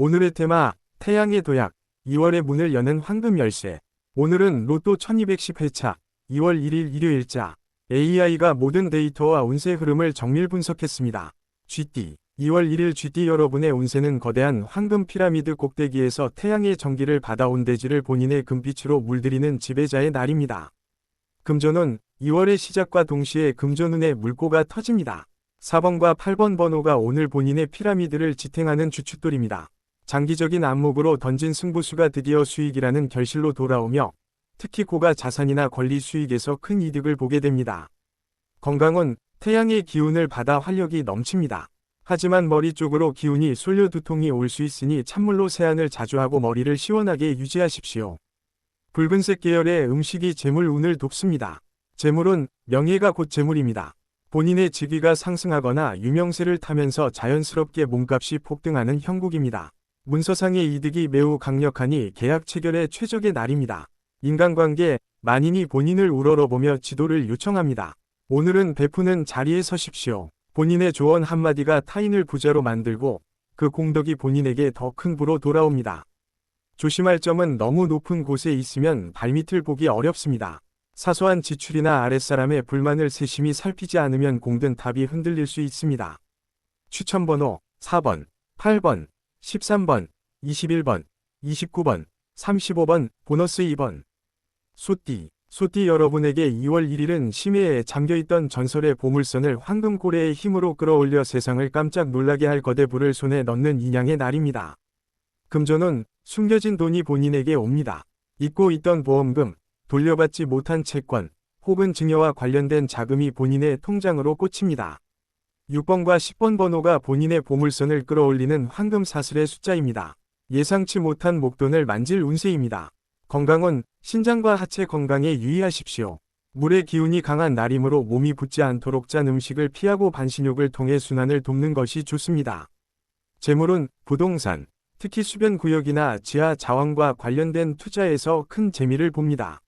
오늘의 테마, 태양의 도약, 2월의 문을 여는 황금 열쇠. 오늘은 로또 1210회차, 2월 1일 일요일자, AI가 모든 데이터와 운세 흐름을 정밀 분석했습니다. GT, 2월 1일 GT 여러분의 운세는 거대한 황금 피라미드 꼭대기에서 태양의 전기를 받아온 대지를 본인의 금빛으로 물들이는 지배자의 날입니다. 금전운, 2월의 시작과 동시에 금전운의 물꼬가 터집니다. 4번과 8번 번호가 오늘 본인의 피라미드를 지탱하는 주춧돌입니다. 장기적인 안목으로 던진 승부수가 드디어 수익이라는 결실로 돌아오며 특히 고가 자산이나 권리 수익에서 큰 이득을 보게 됩니다. 건강은 태양의 기운을 받아 활력이 넘칩니다. 하지만 머리 쪽으로 기운이 쏠려 두통이 올 수 있으니 찬물로 세안을 자주 하고 머리를 시원하게 유지하십시오. 붉은색 계열의 음식이 재물 운을 돕습니다. 재물은 명예가 곧 재물입니다. 본인의 직위가 상승하거나 유명세를 타면서 자연스럽게 몸값이 폭등하는 형국입니다. 문서상의 이득이 매우 강력하니 계약 체결에 최적의 날입니다. 인간관계, 만인이 본인을 우러러보며 지도를 요청합니다. 오늘은 베푸는 자리에 서십시오. 본인의 조언 한마디가 타인을 부자로 만들고 그 공덕이 본인에게 더 큰 부로 돌아옵니다. 조심할 점은 너무 높은 곳에 있으면 발밑을 보기 어렵습니다. 사소한 지출이나 아랫사람의 불만을 세심히 살피지 않으면 공든 탑이 흔들릴 수 있습니다. 추천번호 4번, 8번, 13번, 21번, 29번, 35번, 보너스 2번. 소띠, 소띠 여러분에게 2월 1일은 심해에 잠겨있던 전설의 보물선을 황금고래의 힘으로 끌어올려 세상을 깜짝 놀라게 할 거대불을 손에 넣는 인양의 날입니다. 금전은 숨겨진 돈이 본인에게 옵니다. 잊고 있던 보험금, 돌려받지 못한 채권, 혹은 증여와 관련된 자금이 본인의 통장으로 꽂힙니다. 6번과 10번 번호가 본인의 보물선을 끌어올리는 황금 사슬의 숫자입니다. 예상치 못한 목돈을 만질 운세입니다. 건강은 신장과 하체 건강에 유의하십시오. 물의 기운이 강한 날이므로 몸이 붓지 않도록 짠 음식을 피하고 반신욕을 통해 순환을 돕는 것이 좋습니다. 재물은 부동산, 특히 수변 구역이나 지하 자원과 관련된 투자에서 큰 재미를 봅니다.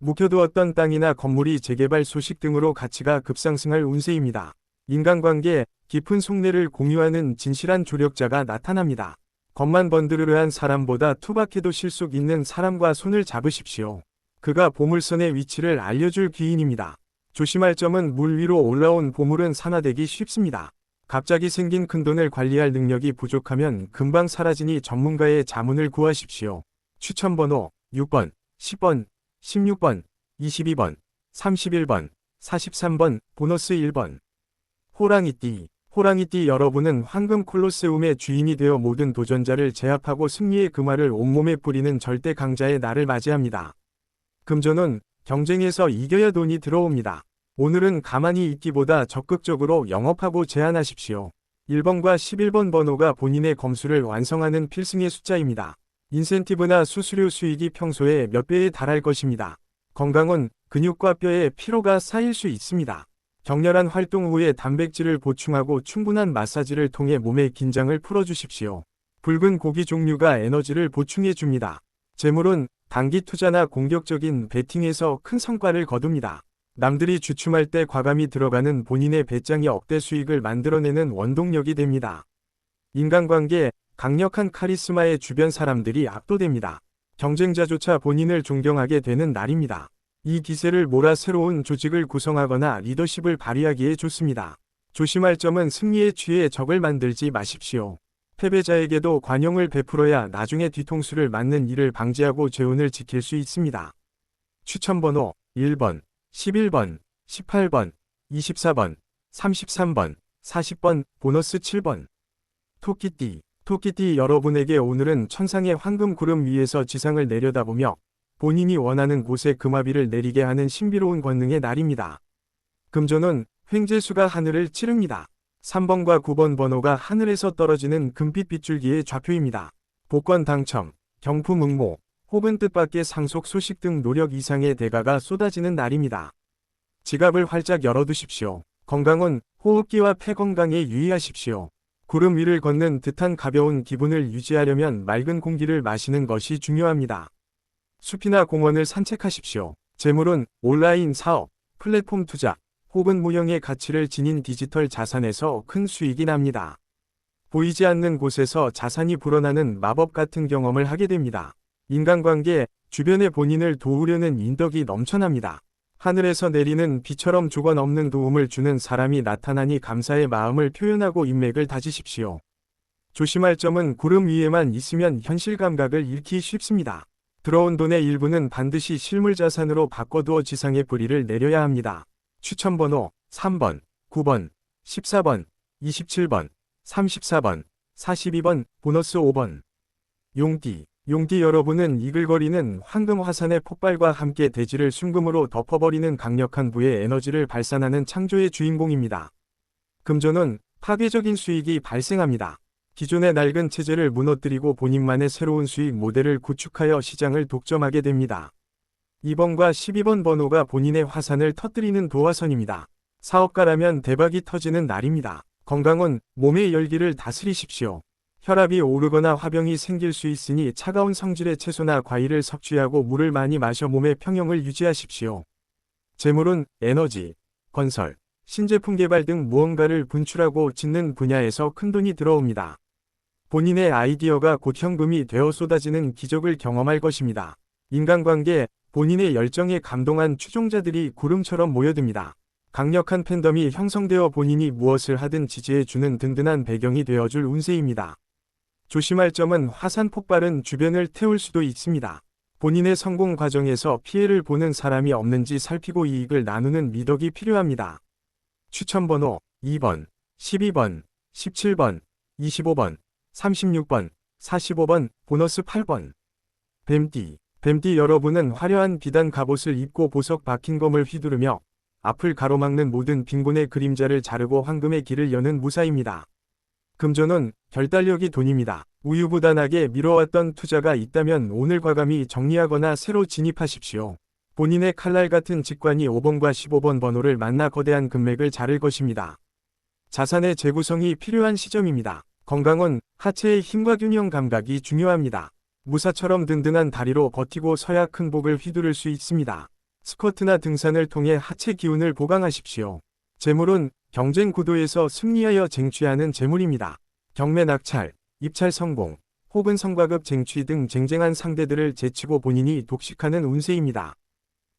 묵혀두었던 땅이나 건물이 재개발 소식 등으로 가치가 급상승할 운세입니다. 인간관계, 깊은 속내를 공유하는 진실한 조력자가 나타납니다. 겉만 번드르르한 사람보다 투박해도 실속 있는 사람과 손을 잡으십시오. 그가 보물선의 위치를 알려줄 귀인입니다. 조심할 점은 물 위로 올라온 보물은 산화되기 쉽습니다. 갑자기 생긴 큰돈을 관리할 능력이 부족하면 금방 사라지니 전문가의 자문을 구하십시오. 추천번호 6번, 10번, 16번, 22번, 31번, 43번, 보너스 1번. 호랑이띠, 호랑이띠 여러분은 황금 콜로세움의 주인이 되어 모든 도전자를 제압하고 승리의 금화를 온몸에 뿌리는 절대 강자의 날을 맞이합니다. 금전은 경쟁에서 이겨야 돈이 들어옵니다. 오늘은 가만히 있기보다 적극적으로 영업하고 제안하십시오. 1번과 11번 번호가 본인의 검수를 완성하는 필승의 숫자입니다. 인센티브나 수수료 수익이 평소에 몇 배에 달할 것입니다. 건강은 근육과 뼈에 피로가 쌓일 수 있습니다. 격렬한 활동 후에 단백질을 보충하고 충분한 마사지를 통해 몸의 긴장을 풀어주십시오. 붉은 고기 종류가 에너지를 보충해 줍니다. 재물은 단기 투자나 공격적인 베팅에서 큰 성과를 거둡니다. 남들이 주춤할 때 과감히 들어가는 본인의 배짱이 억대 수익을 만들어내는 원동력이 됩니다. 인간관계, 강력한 카리스마의 주변 사람들이 압도됩니다. 경쟁자조차 본인을 존경하게 되는 날입니다. 이 기세를 몰아 새로운 조직을 구성하거나 리더십을 발휘하기에 좋습니다. 조심할 점은 승리에 취해 적을 만들지 마십시오. 패배자에게도 관용을 베풀어야 나중에 뒤통수를 맞는 일을 방지하고 재운을 지킬 수 있습니다. 추천번호 1번, 11번, 18번, 24번, 33번, 40번, 보너스 7번. 토끼띠, 토끼띠 여러분에게 오늘은 천상의 황금 구름 위에서 지상을 내려다보며 본인이 원하는 곳에 금화비를 내리게 하는 신비로운 권능의 날입니다. 금전은 횡재수가 하늘을 찌릅니다. 3번과 9번 번호가 하늘에서 떨어지는 금빛 빗줄기의 좌표입니다. 복권 당첨, 경품 응모, 혹은 뜻밖의 상속 소식 등 노력 이상의 대가가 쏟아지는 날입니다. 지갑을 활짝 열어두십시오. 건강은 호흡기와 폐 건강에 유의하십시오. 구름 위를 걷는 듯한 가벼운 기분을 유지하려면 맑은 공기를 마시는 것이 중요합니다. 숲이나 공원을 산책하십시오. 재물은 온라인 사업, 플랫폼 투자, 혹은 무형의 가치를 지닌 디지털 자산에서 큰 수익이 납니다. 보이지 않는 곳에서 자산이 불어나는 마법 같은 경험을 하게 됩니다. 인간관계, 주변의 본인을 도우려는 인덕이 넘쳐납니다. 하늘에서 내리는 비처럼 조건 없는 도움을 주는 사람이 나타나니 감사의 마음을 표현하고 인맥을 다지십시오. 조심할 점은 구름 위에만 있으면 현실 감각을 잃기 쉽습니다. 들어온 돈의 일부는 반드시 실물 자산으로 바꿔두어 지상의 뿌리를 내려야 합니다. 추천번호 3번, 9번, 14번, 27번, 34번, 42번, 보너스 5번. 용띠, 용띠 여러분은 이글거리는 황금 화산의 폭발과 함께 대지를 순금으로 덮어버리는 강력한 부의 에너지를 발산하는 창조의 주인공입니다. 금전은 파괴적인 수익이 발생합니다. 기존의 낡은 체제를 무너뜨리고 본인만의 새로운 수익 모델을 구축하여 시장을 독점하게 됩니다. 2번과 12번 번호가 본인의 화산을 터뜨리는 도화선입니다. 사업가라면 대박이 터지는 날입니다. 건강은 몸의 열기를 다스리십시오. 혈압이 오르거나 화병이 생길 수 있으니 차가운 성질의 채소나 과일을 섭취하고 물을 많이 마셔 몸의 평형을 유지하십시오. 재물은 에너지, 건설, 신제품 개발 등 무언가를 분출하고 짓는 분야에서 큰돈이 들어옵니다. 본인의 아이디어가 곧 현금이 되어 쏟아지는 기적을 경험할 것입니다. 인간관계, 본인의 열정에 감동한 추종자들이 구름처럼 모여듭니다. 강력한 팬덤이 형성되어 본인이 무엇을 하든 지지해주는 든든한 배경이 되어줄 운세입니다. 조심할 점은 화산 폭발은 주변을 태울 수도 있습니다. 본인의 성공 과정에서 피해를 보는 사람이 없는지 살피고 이익을 나누는 미덕이 필요합니다. 추천번호 2번, 12번, 17번, 25번, 36번, 45번, 보너스 8번. 뱀띠, 뱀띠 여러분은 화려한 비단 갑옷을 입고 보석 박힌 검을 휘두르며 앞을 가로막는 모든 빈곤의 그림자를 자르고 황금의 길을 여는 무사입니다. 금전은 결달력이 돈입니다. 우유부단하게 미뤄왔던 투자가 있다면 오늘 과감히 정리하거나 새로 진입하십시오. 본인의 칼날 같은 직관이 5번과 15번 번호를 만나 거대한 금맥을 자를 것입니다. 자산의 재구성이 필요한 시점입니다. 건강은 하체의 힘과 균형 감각이 중요합니다. 무사처럼 든든한 다리로 버티고 서야 큰 복을 휘두를 수 있습니다. 스쿼트나 등산을 통해 하체 기운을 보강하십시오. 재물은 경쟁 구도에서 승리하여 쟁취하는 재물입니다. 경매 낙찰, 입찰 성공, 혹은 성과급 쟁취 등 쟁쟁한 상대들을 제치고 본인이 독식하는 운세입니다.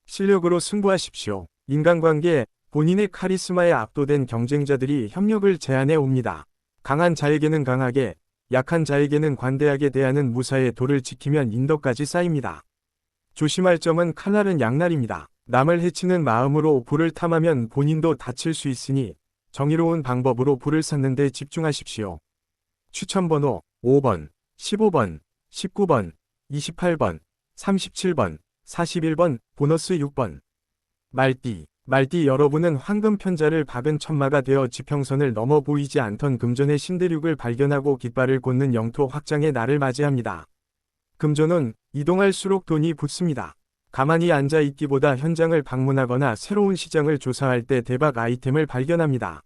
실력으로 승부하십시오. 인간관계, 본인의 카리스마에 압도된 경쟁자들이 협력을 제안해 옵니다. 강한 자에게는 강하게, 약한 자에게는 관대하게 대하는 무사의 도를 지키면 인덕까지 쌓입니다. 조심할 점은 칼날은 양날입니다. 남을 해치는 마음으로 불을 탐하면 본인도 다칠 수 있으니 정의로운 방법으로 불을 샀는 데 집중하십시오. 추천번호 5번, 15번, 19번, 28번, 37번, 41번, 보너스 6번. 말띠, 말띠 여러분은 황금 편자를 박은 천마가 되어 지평선을 넘어 보이지 않던 금전의 신대륙을 발견하고 깃발을 꽂는 영토 확장의 날을 맞이합니다. 금전은 이동할수록 돈이 붙습니다. 가만히 앉아 있기보다 현장을 방문하거나 새로운 시장을 조사할 때 대박 아이템을 발견합니다.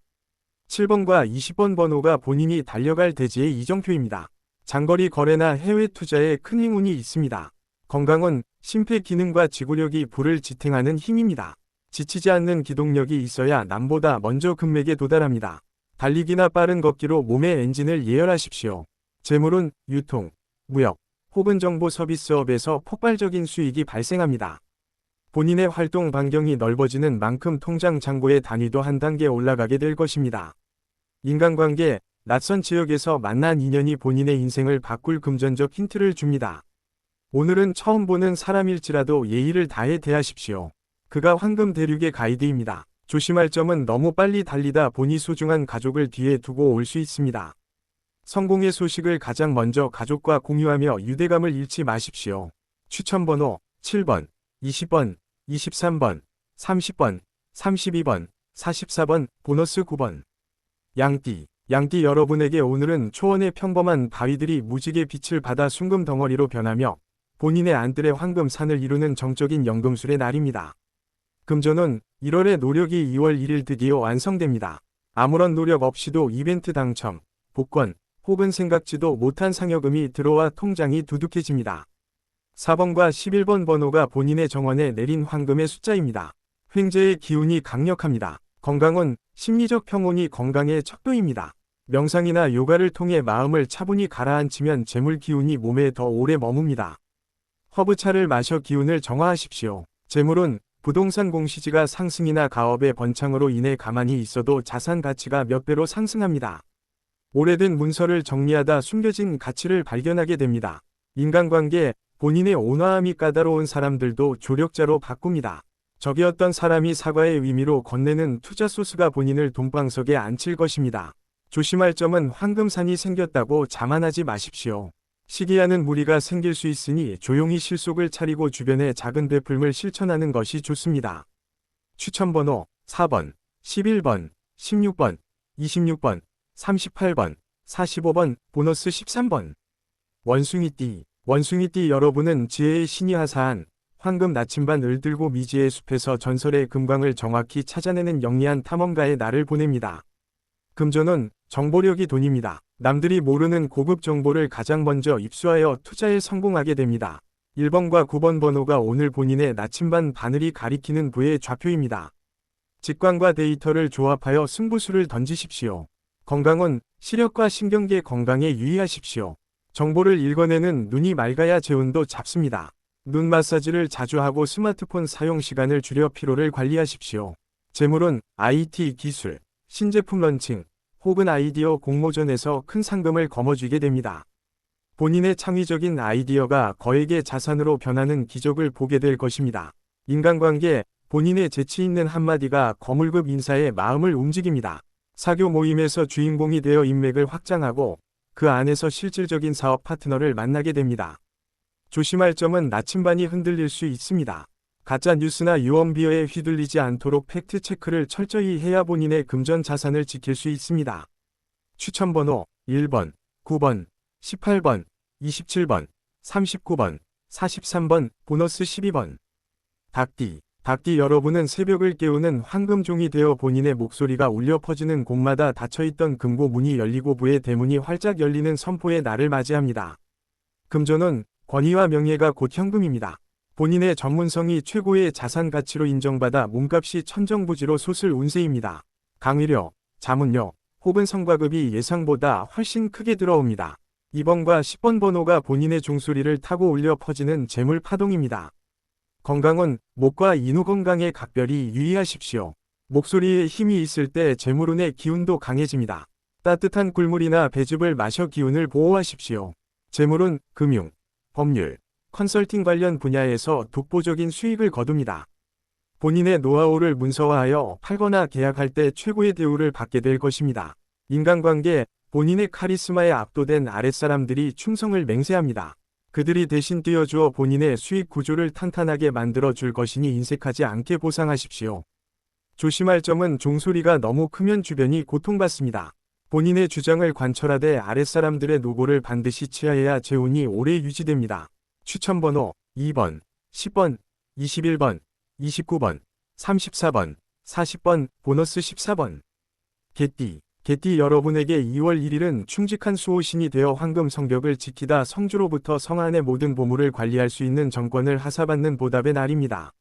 7번과 20번 번호가 본인이 달려갈 대지의 이정표입니다. 장거리 거래나 해외 투자에 큰 행운이 있습니다. 건강은 심폐 기능과 지구력이 불을 지탱하는 힘입니다. 지치지 않는 기동력이 있어야 남보다 먼저 금맥에 도달합니다. 달리기나 빠른 걷기로 몸의 엔진을 예열하십시오. 재물은 유통, 무역, 혹은 정보 서비스업에서 폭발적인 수익이 발생합니다. 본인의 활동 반경이 넓어지는 만큼 통장 잔고의 단위도 한 단계 올라가게 될 것입니다. 인간관계, 낯선 지역에서 만난 인연이 본인의 인생을 바꿀 금전적 힌트를 줍니다. 오늘은 처음 보는 사람일지라도 예의를 다해 대하십시오. 그가 황금 대륙의 가이드입니다. 조심할 점은 너무 빨리 달리다 보니 소중한 가족을 뒤에 두고 올 수 있습니다. 성공의 소식을 가장 먼저 가족과 공유하며 유대감을 잃지 마십시오. 추천번호 7번, 20번, 23번, 30번, 32번, 44번, 보너스 9번. 양띠, 양띠 여러분에게 오늘은 초원의 평범한 바위들이 무지개 빛을 받아 순금 덩어리로 변하며 본인의 안뜰의 황금 산을 이루는 정적인 연금술의 날입니다. 금전은 1월의 노력이 2월 1일 드디어 완성됩니다. 아무런 노력 없이도 이벤트 당첨, 복권, 혹은 생각지도 못한 상여금이 들어와 통장이 두둑해집니다. 4번과 11번 번호가 본인의 정원에 내린 황금의 숫자입니다. 횡재의 기운이 강력합니다. 건강은 심리적 평온이 건강의 척도입니다. 명상이나 요가를 통해 마음을 차분히 가라앉히면 재물 기운이 몸에 더 오래 머뭅니다. 허브차를 마셔 기운을 정화하십시오. 재물은 부동산 공시지가 상승이나 가업의 번창으로 인해 가만히 있어도 자산 가치가 몇 배로 상승합니다. 오래된 문서를 정리하다 숨겨진 가치를 발견하게 됩니다. 인간관계, 본인의 온화함이 까다로운 사람들도 조력자로 바꿉니다. 적이었던 사람이 사과의 의미로 건네는 투자 소스가 본인을 돈방석에 앉힐 것입니다. 조심할 점은 황금산이 생겼다고 자만하지 마십시오. 시기하는 무리가 생길 수 있으니 조용히 실속을 차리고 주변에 작은 베풀물 실천하는 것이 좋습니다. 추천번호 4번, 11번, 16번, 26번, 38번, 45번, 보너스 13번. 원숭이띠, 원숭이띠 여러분은 지혜의 신이 하사한 황금 나침반을 들고 미지의 숲에서 전설의 금광을 정확히 찾아내는 영리한 탐험가의 날을 보냅니다. 금전은 정보력이 돈입니다. 남들이 모르는 고급 정보를 가장 먼저 입수하여 투자에 성공하게 됩니다. 1번과 9번 번호가 오늘 본인의 나침반 바늘이 가리키는 부의 좌표입니다. 직관과 데이터를 조합하여 승부수를 던지십시오. 건강은 시력과 신경계 건강에 유의하십시오. 정보를 읽어내는 눈이 맑아야 재운도 잡습니다. 눈 마사지를 자주 하고 스마트폰 사용 시간을 줄여 피로를 관리하십시오. 재물은 IT 기술, 신제품 런칭, 혹은 아이디어 공모전에서 큰 상금을 거머쥐게 됩니다. 본인의 창의적인 아이디어가 거액의 자산으로 변하는 기적을 보게 될 것입니다. 인간관계, 본인의 재치 있는 한마디가 거물급 인사의 마음을 움직입니다. 사교 모임에서 주인공이 되어 인맥을 확장하고 그 안에서 실질적인 사업 파트너를 만나게 됩니다. 조심할 점은 나침반이 흔들릴 수 있습니다. 가짜 뉴스나 유언비어에 휘둘리지 않도록 팩트 체크를 철저히 해야 본인의 금전 자산을 지킬 수 있습니다. 추천 번호 1번, 9번, 18번, 27번, 39번, 43번, 보너스 12번. 닭띠, 닭띠 여러분은 새벽을 깨우는 황금종이 되어 본인의 목소리가 울려 퍼지는 곳마다 닫혀있던 금고 문이 열리고 부의 대문이 활짝 열리는 선포의 날을 맞이합니다. 금전은 권위와 명예가 곧 현금입니다. 본인의 전문성이 최고의 자산 가치로 인정받아 몸값이 천정부지로 솟을 운세입니다. 강의력, 자문력, 혹은 성과급이 예상보다 훨씬 크게 들어옵니다. 2번과 10번 번호가 본인의 종소리를 타고 울려 퍼지는 재물 파동입니다. 건강은 목과 인후 건강에 각별히 유의하십시오. 목소리에 힘이 있을 때 재물운의 기운도 강해집니다. 따뜻한 꿀물이나 배즙을 마셔 기운을 보호하십시오. 재물은 금융, 법률, 컨설팅 관련 분야에서 독보적인 수익을 거둡니다. 본인의 노하우를 문서화하여 팔거나 계약할 때 최고의 대우를 받게 될 것입니다. 인간관계, 본인의 카리스마에 압도된 아랫사람들이 충성을 맹세합니다. 그들이 대신 뛰어주어 본인의 수익 구조를 탄탄하게 만들어 줄 것이니 인색하지 않게 보상하십시오. 조심할 점은 종소리가 너무 크면 주변이 고통받습니다. 본인의 주장을 관철하되 아랫사람들의 노고를 반드시 취하여야 재운이 오래 유지됩니다. 추천번호 2번, 10번, 21번, 29번, 34번, 40번, 보너스 14번. 개띠, 개띠 여러분에게 2월 1일은 충직한 수호신이 되어 황금 성벽을 지키다 성주로부터 성안의 모든 보물을 관리할 수 있는 정권을 하사받는 보답의 날입니다.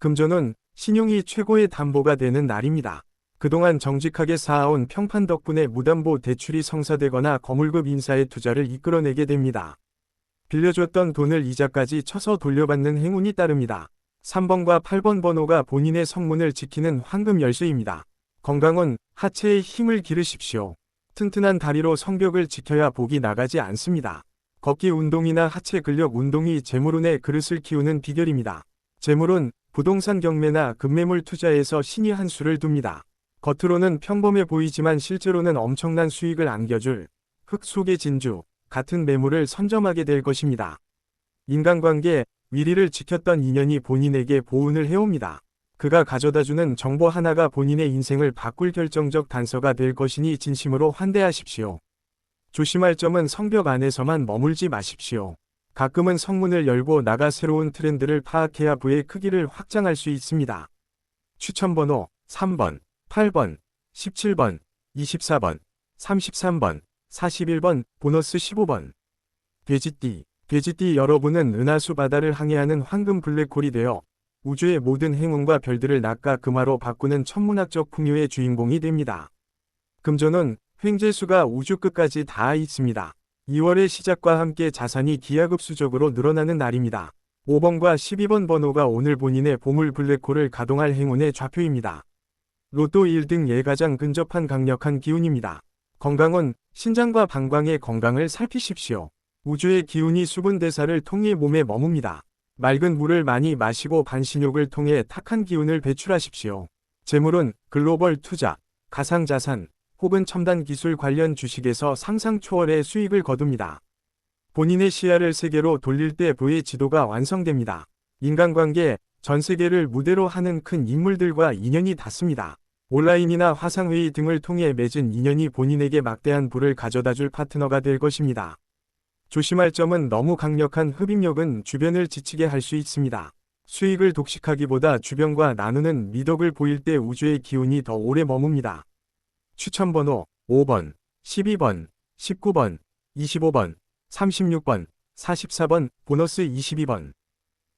금전은 신용이 최고의 담보가 되는 날입니다. 그동안 정직하게 쌓아온 평판 덕분에 무담보 대출이 성사되거나 거물급 인사의 투자를 이끌어내게 됩니다. 빌려줬던 돈을 이자까지 쳐서 돌려받는 행운이 따릅니다. 3번과 8번 번호가 본인의 성문을 지키는 황금 열쇠입니다. 건강은 하체에 힘을 기르십시오. 튼튼한 다리로 성벽을 지켜야 복이 나가지 않습니다. 걷기 운동이나 하체 근력 운동이 재물운의 그릇을 키우는 비결입니다. 재물은 부동산 경매나 급매물 투자에서 신이 한 수를 둡니다. 겉으로는 평범해 보이지만 실제로는 엄청난 수익을 안겨줄 흙 속의 진주, 같은 매물을 선점하게 될 것입니다. 인간관계, 위리를 지켰던 인연이 본인에게 보은을 해옵니다. 그가 가져다주는 정보 하나가 본인의 인생을 바꿀 결정적 단서가 될 것이니 진심으로 환대하십시오. 조심할 점은 성벽 안에서만 머물지 마십시오. 가끔은 성문을 열고 나가 새로운 트렌드를 파악해야 부의 크기를 확장할 수 있습니다. 추천번호 3번, 8번, 17번, 24번, 33번, 41번, 보너스 15번. 돼지띠, 돼지띠 여러분은 은하수 바다를 항해하는 황금 블랙홀이 되어 우주의 모든 행운과 별들을 낚아 금화로 바꾸는 천문학적 풍요의 주인공이 됩니다. 금전은 횡재수가 우주 끝까지 닿아 있습니다. 2월의 시작과 함께 자산이 기하급수적으로 늘어나는 날입니다. 5번과 12번 번호가 오늘 본인의 보물 블랙홀을 가동할 행운의 좌표입니다. 로또 1등 예가장 근접한 강력한 기운입니다. 건강은 신장과 방광의 건강을 살피십시오. 우주의 기운이 수분 대사를 통해 몸에 머뭅니다. 맑은 물을 많이 마시고 반신욕을 통해 탁한 기운을 배출하십시오. 재물은 글로벌 투자, 가상자산, 혹은 첨단 기술 관련 주식에서 상상 초월의 수익을 거둡니다. 본인의 시야를 세계로 돌릴 때 부의 지도가 완성됩니다. 인간관계, 전 세계를 무대로 하는 큰 인물들과 인연이 닿습니다. 온라인이나 화상회의 등을 통해 맺은 인연이 본인에게 막대한 부를 가져다 줄 파트너가 될 것입니다. 조심할 점은 너무 강력한 흡입력은 주변을 지치게 할 수 있습니다. 수익을 독식하기보다 주변과 나누는 미덕을 보일 때 우주의 기운이 더 오래 머뭅니다. 추천번호 5번, 12번, 19번, 25번, 36번, 44번, 보너스 22번.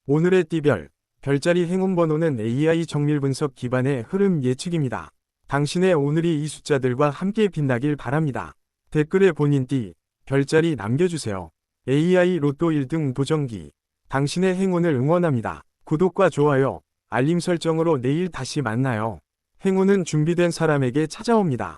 오늘의 띠별, 별자리 행운 번호는 AI 정밀 분석 기반의 흐름 예측입니다. 당신의 오늘이 이 숫자들과 함께 빛나길 바랍니다. 댓글에 본인 띠, 별자리 남겨주세요. AI 로또 1등 도전기. 당신의 행운을 응원합니다. 구독과 좋아요, 알림 설정으로 내일 다시 만나요. 행운은 준비된 사람에게 찾아옵니다.